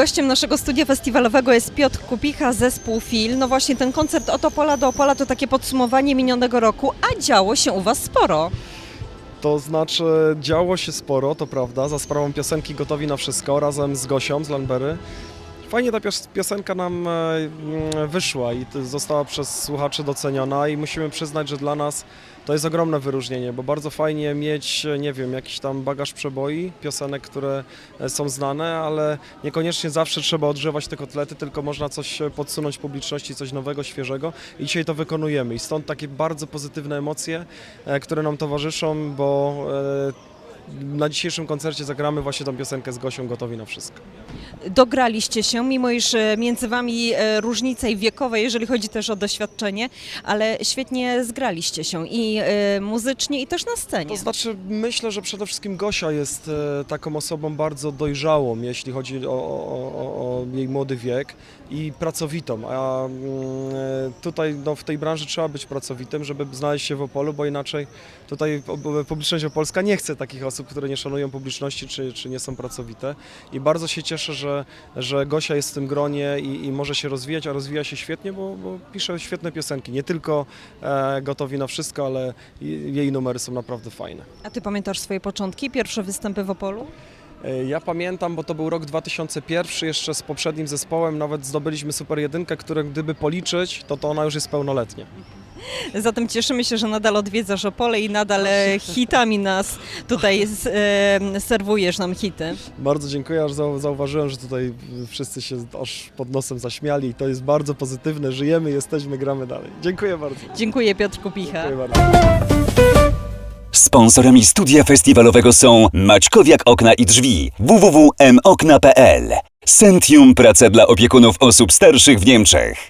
Gościem naszego studia festiwalowego jest Piotr Kupicha, zespół FIL. No właśnie ten koncert od Opola do Opola to takie podsumowanie minionego roku, a działo się u Was sporo. To znaczy działo się sporo, to prawda, za sprawą piosenki Gotowi na Wszystko razem z Gosią z Lanbery. Fajnie ta pios- piosenka nam e, mm, wyszła i została przez słuchaczy doceniona i musimy przyznać, że dla nas to jest ogromne wyróżnienie, bo bardzo fajnie mieć, nie wiem, jakiś tam bagaż przeboi, piosenek, które e, są znane, ale niekoniecznie zawsze trzeba odgrzewać te kotlety, tylko można coś e, podsunąć publiczności, coś nowego, świeżego i dzisiaj to wykonujemy. I stąd takie bardzo pozytywne emocje, które nam towarzyszą, bo na dzisiejszym koncercie zagramy właśnie tą piosenkę z Gosią Gotowi na wszystko. Dograliście się, mimo iż e, między Wami e, różnice i wiekowe, jeżeli chodzi też o doświadczenie, ale świetnie zgraliście się i e, muzycznie, i też na scenie. To znaczy, myślę, że przede wszystkim Gosia jest taką osobą bardzo dojrzałą, jeśli chodzi o, o, o, jej młody wiek i pracowitą. A mm, tutaj no, w tej branży trzeba być pracowitym, żeby znaleźć się w Opolu, bo inaczej tutaj pu- publiczność opolska nie chce takich osób, które nie szanują publiczności czy, czy nie są pracowite. I bardzo się cieszę, że, że Gosia jest w tym gronie i, i może się rozwijać, a rozwija się świetnie, bo, bo pisze świetne piosenki. Nie tylko e, gotowi na wszystko, ale jej numery są naprawdę fajne. A Ty pamiętasz swoje początki, pierwsze występy w Opolu? E, Ja pamiętam, bo to był rok 2001, jeszcze z poprzednim zespołem, nawet zdobyliśmy Super Jedynkę, które gdyby policzyć, to to ona już jest pełnoletnia. Zatem cieszymy się, że nadal odwiedzasz Opole i nadal e, hitami nas tutaj e, serwujesz nam hity. Bardzo dziękuję, aż zau- zauważyłem, że tutaj wszyscy się aż pod nosem zaśmiali i to jest bardzo pozytywne. Żyjemy, jesteśmy, gramy dalej. Dziękuję bardzo. Dziękuję Piotr Kupicha. Dziękuję bardzo. Sponsorami studia festiwalowego są Maćkowiak Okna i Drzwi www.mokna.pl Sentium Praca dla opiekunów osób starszych w Niemczech